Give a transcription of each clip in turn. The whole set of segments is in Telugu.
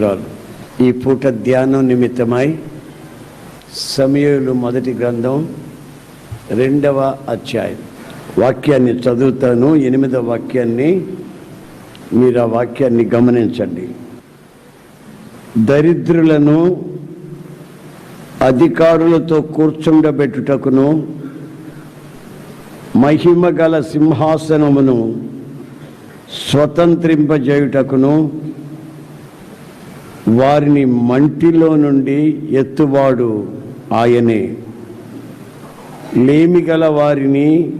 స్తోత్రాలు ఈ పూట ధ్యానం నిమిత్తమై సమయలు మొదటి గ్రంథం రెండవ అధ్యాయం. వాక్యాన్ని చదువుతాను. ఎనిమిదవ వాక్యాన్ని మీరు ఆ వాక్యాన్ని గమనించండి. దరిద్రులను అధికారులతో కూర్చుండబెట్టుటకును మహిమ గల సింహాసనమును స్వతంత్రింపజేయుటకును వారిని మంటిలో నుండి ఎత్తువాడు ఆయనే. లేమిగల వారిని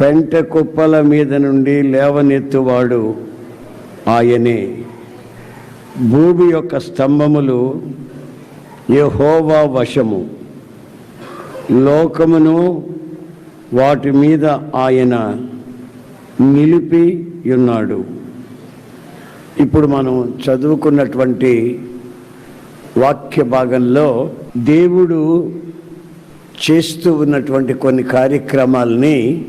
పెంట కుప్పల మీద నుండి లేవనెత్తువాడు ఆయనే. భూమి యొక్క స్తంభములు యెహోవా వశము. లోకమును వాటి మీద ఆయన నిలిపి ఉన్నాడు. ఇప్పుడు మనం చదువుకున్నటువంటి వాక్య భాగంలో దేవుడు చేస్తూ ఉన్నటువంటి కొన్ని కార్యక్రమాలని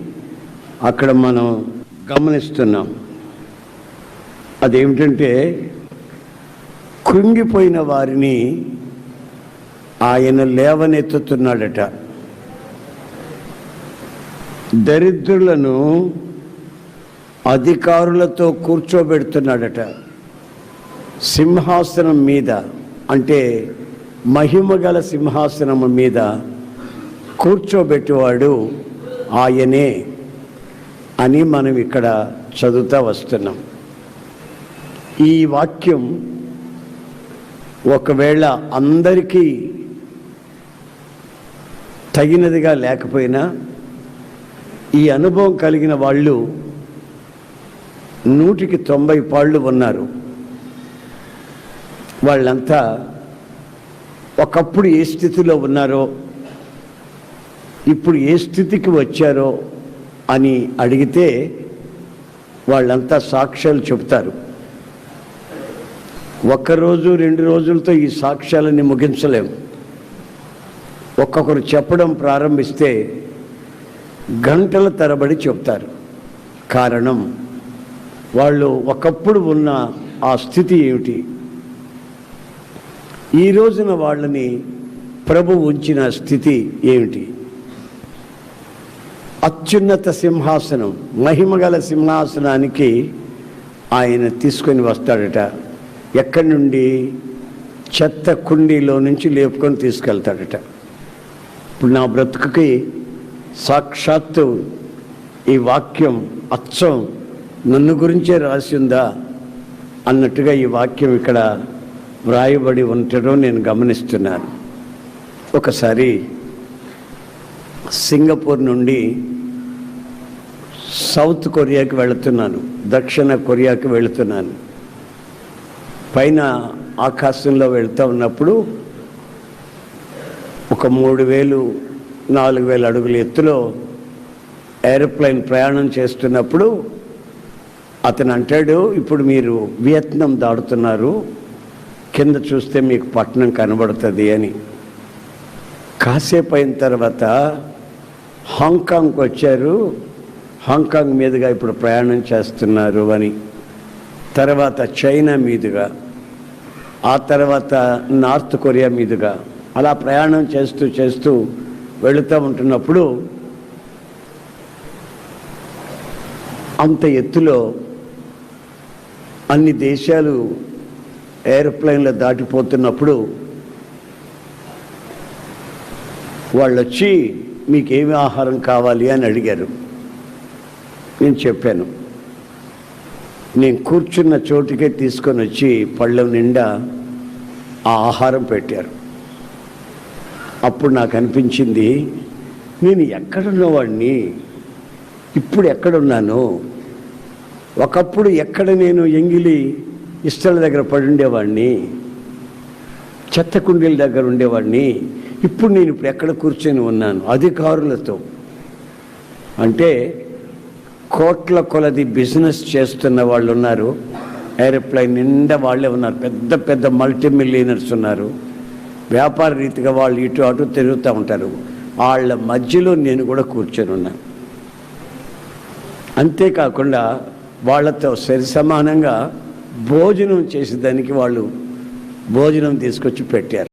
అక్కడ మనం గమనిస్తున్నాం. అదేమిటంటే కృంగిపోయిన వారిని ఆయన లేవనెత్తుతున్నాడట. దరిద్రులను అధికారులతో కూర్చోబెడుతున్నాడట. సింహాసనం మీద అంటే మహిమ గల సింహాసనం మీద కూర్చోబెట్టేవాడు ఆయనే అని మనం ఇక్కడ చదువుతా వస్తున్నాం. ఈ వాక్యం ఒకవేళ అందరికీ తగినదిగా లేకపోయినా ఈ అనుభవం కలిగిన వాళ్ళు నూటికి తొంభై పాళ్ళు ఉన్నారు. వాళ్ళంతా ఒకప్పుడు ఏ స్థితిలో ఉన్నారో ఇప్పుడు ఏ స్థితికి వచ్చారో అని అడిగితే వాళ్ళంతా సాక్ష్యాలు చెబుతారు. ఒక్కరోజు రెండు రోజులతో ఈ సాక్ష్యాలని ముగించలేము ఒక్కొక్కరు చెప్పడం ప్రారంభిస్తే గంటల తరబడి చెప్తారు కారణం వాళ్ళు ఒకప్పుడు ఉన్న ఆ స్థితి ఏమిటి? ఈ రోజున వాళ్ళని ప్రభు ఉంచిన స్థితి ఏమిటి? అత్యున్నత సింహాసనం మహిమగల సింహాసనానికి ఆయన తీసుకొని వస్తాడట. ఎక్కడి నుండి? చెత్త కుండీలో నుంచి లేపుకొని తీసుకెళ్తాడట. ఇప్పుడు నా బ్రతుకుకి సాక్షాత్తు ఈ వాక్యం అచ్చం. నన్ను గురించే రాసి ఉందా అన్నట్టుగా ఈ వాక్యం ఇక్కడ వ్రాయబడి ఉండటం నేను గమనిస్తున్నాను. ఒకసారి సింగపూర్ నుండి సౌత్ కొరియాకి వెళుతున్నాను దక్షిణ కొరియాకి వెళుతున్నాను. పైన ఆకాశంలో వెళ్తూ ఉన్నప్పుడు ఒక మూడు వేలు నాలుగు వేల అడుగుల ఎత్తులో ఏరోప్లేన్ ప్రయాణం చేస్తున్నప్పుడు అతను అంటాడు ఇప్పుడు మీరు వియత్నాం దాడుతున్నారు కింద చూస్తే మీకు పట్టణం కనబడుతుంది అని. కాసేపు అయిన తర్వాత హాంకాంగ్కి వచ్చారు. హాంకాంగ్ మీదుగా ఇప్పుడు ప్రయాణం చేస్తున్నారు అని. తర్వాత చైనా మీదుగా ఆ తర్వాత నార్త్ కొరియా మీదుగా అలా ప్రయాణం చేస్తూ చేస్తూ వెళుతూ ఉంటున్నప్పుడు అంత ఎత్తులో అన్ని దేశాలు ఏరోప్లేన్లో దాటిపోతున్నప్పుడు వాళ్ళు వచ్చి మీకు ఏమి ఆహారం కావాలి? అని అడిగారు. నేను చెప్పాను. నేను కూర్చున్న చోటుకే తీసుకొని వచ్చి పళ్ళెం నిండా ఆ ఆహారం పెట్టారు. అప్పుడు నాకు అనిపించింది నేను ఎక్కడున్నవాడిని ఇప్పుడు ఎక్కడున్నాను ఒకప్పుడు ఎక్కడ నేను ఎంగిలి ఇష్టల దగ్గర పడి ఉండేవాడిని చెత్త కుండీల దగ్గర ఉండేవాడిని ఇప్పుడు నేను ఇప్పుడు ఎక్కడ కూర్చొని ఉన్నాను? అధికారులతో. అంటే కోట్ల కొలది బిజినెస్ చేస్తున్న వాళ్ళు ఉన్నారు ఏరోప్లైన్ నిండా వాళ్ళే ఉన్నారు పెద్ద పెద్ద మల్టీ మిలియనర్స్ ఉన్నారు. వ్యాపార రీతిగా వాళ్ళు ఇటు అటు తిరుగుతూ ఉంటారు. వాళ్ళ మధ్యలో నేను కూడా కూర్చొని ఉన్నాను. అంతేకాకుండా వాళ్ళతో సరి సమానంగా భోజనం చేసేదానికి వాళ్ళు భోజనం తీసుకొచ్చి పెట్టారు.